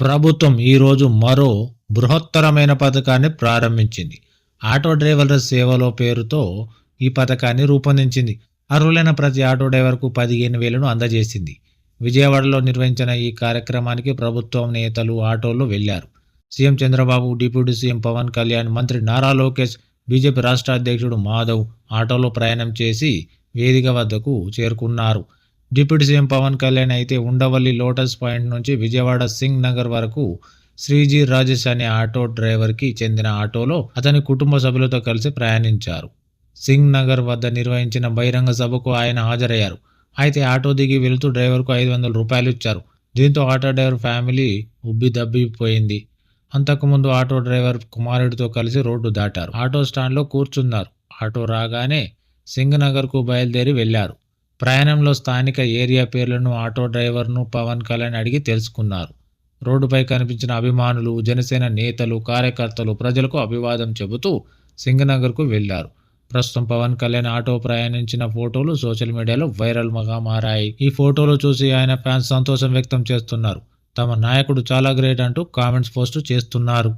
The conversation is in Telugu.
ప్రభుత్వం ఈరోజు మరో బృహత్తరమైన పథకాన్ని ప్రారంభించింది. ఆటో డ్రైవర్ల సేవలో పేరుతో ఈ పథకాన్ని రూపొందించింది. అర్హులైన ప్రతి ఆటో డ్రైవర్కు పదిహేను వేలను అందజేసింది. విజయవాడలో నిర్వహించిన ఈ కార్యక్రమానికి ప్రభుత్వం నేతలు ఆటోలో వెళ్ళారు. CM Chandrababu deputy CM Pawan Kalyan మంత్రి నారా లోకేష్ బీజేపీ రాష్ట్ర అధ్యక్షుడు మాధవ్ ఆటోలో ప్రయాణం చేసి వేదిక వద్దకు చేరుకున్నారు. డిప్యూటీ సీఎం పవన్ కళ్యాణ్ అయితే ఉండవల్లి లోటస్ పాయింట్ నుంచి విజయవాడ సింగ్ నగర్ వరకు శ్రీజీ రాజేష్ అనే ఆటో డ్రైవర్కి చెందిన ఆటోలో అతని కుటుంబ సభ్యులతో కలిసి ప్రయాణించారు. సింగ్ నగర్ వద్ద నిర్వహించిన బహిరంగ సభకు ఆయన హాజరయ్యారు. అయితే ఆటో దిగి వెళుతూ డ్రైవర్కు ఐదు వందల రూపాయలు ఇచ్చారు. దీంతో ఆటో డ్రైవర్ ఫ్యామిలీ ఉబ్బి దబ్బిపోయింది అంతకుముందు ఆటో డ్రైవర్ కుమారుడితో కలిసి రోడ్డు దాటారు. ఆటో స్టాండ్లో కూర్చున్నారు. ఆటో రాగానే సింగ్ నగర్కు బయలుదేరి వెళ్ళారు ప్రయాణంలో స్థానిక ఏరియా పేర్లను ఆటో డ్రైవర్ను పవన్ కళ్యాణ్ అడిగి తెలుసుకున్నారు. రోడ్డుపై కనిపించిన అభిమానులు జనసేన నేతలు కార్యకర్తలు ప్రజలకు అభివాదం చెబుతూ సింగనగర్కు వెళ్ళారు ప్రస్తుతం పవన్ కళ్యాణ్ ఆటో ప్రయాణించిన ఫోటోలు సోషల్ మీడియాలో వైరల్ మగా మారాయి. ఈ ఫోటోలు చూసి ఆయన ఫ్యాన్స్ సంతోషం వ్యక్తం చేస్తున్నారు. తమ నాయకుడు చాలా గ్రేట్ అంటూ కామెంట్స్ పోస్ట్ చేస్తున్నారు.